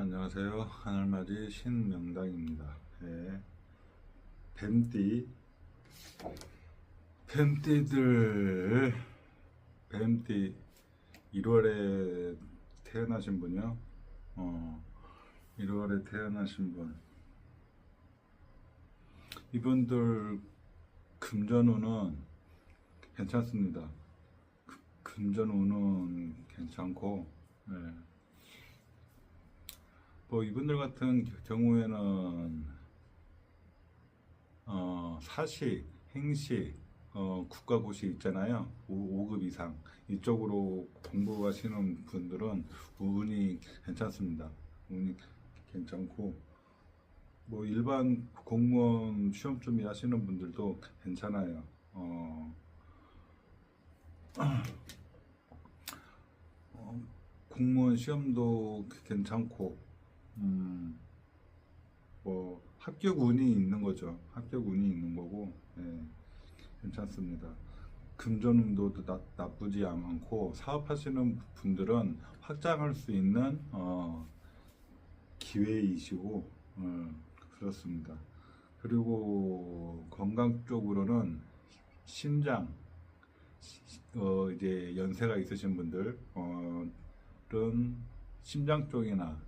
안녕하세요. 하늘맞이 신명당입니다. 예. 뱀띠, 뱀띠들, 뱀띠 1월에 태어나신 분이요. 어, 1월에 태어나신 분. 이분들 금전운은 괜찮습니다. 그- 금전운은 괜찮고, 예. 뭐 이분들 같은 경우에는 어, 사시, 행시, 어, 국가고시 있잖아요. 5, 급 이상 이쪽으로 공부하시는 분들은 운이 괜찮습니다. 운이 괜찮고 뭐 일반 공무원 시험 준비 하시는 분들도 괜찮아요. 어, 어, 공무원 시험도 괜찮고 음, 뭐 합격 운이 있는 거죠. 합격 운이 있는 거고, 예, 괜찮습니다. 금전운도 나, 나쁘지 않고 사업하시는 분들은 확장할 수 있는 어, 기회이시고 어, 그렇습니다. 그리고 건강 쪽으로는 시- 어, 이제 연세가 있으신 분들은 심장 쪽이나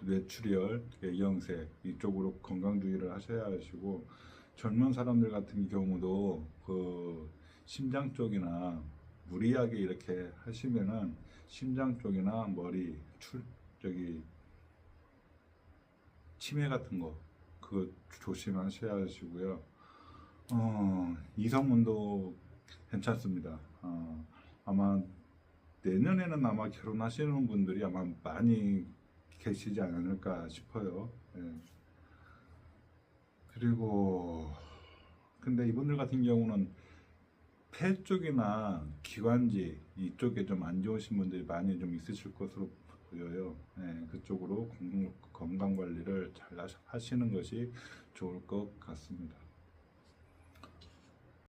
뇌출혈, 뇌경색 이쪽으로 건강 주의를 하셔야 하시고 젊은 사람들 같은 경우도 그 심장 쪽이나 무리하게 이렇게 하시면은 심장 쪽이나 머리 출 저기 치매 같은 거 그거 조심하셔야 하시고요. 어, 이성운도 괜찮습니다. 어, 아마 내년에는 아마 결혼하시는 분들이 아마 많이 계시지 않을까 싶어요. 예. 그리고 근데 이분들 같은 경우는 폐 쪽이나 기관지 이쪽에 좀 안 좋으신 분들이 많이 좀 있으실 것으로 보여요. 예, 그쪽으로 건강, 건강 관리를 잘 하시- 하시는 것이 좋을 것 같습니다.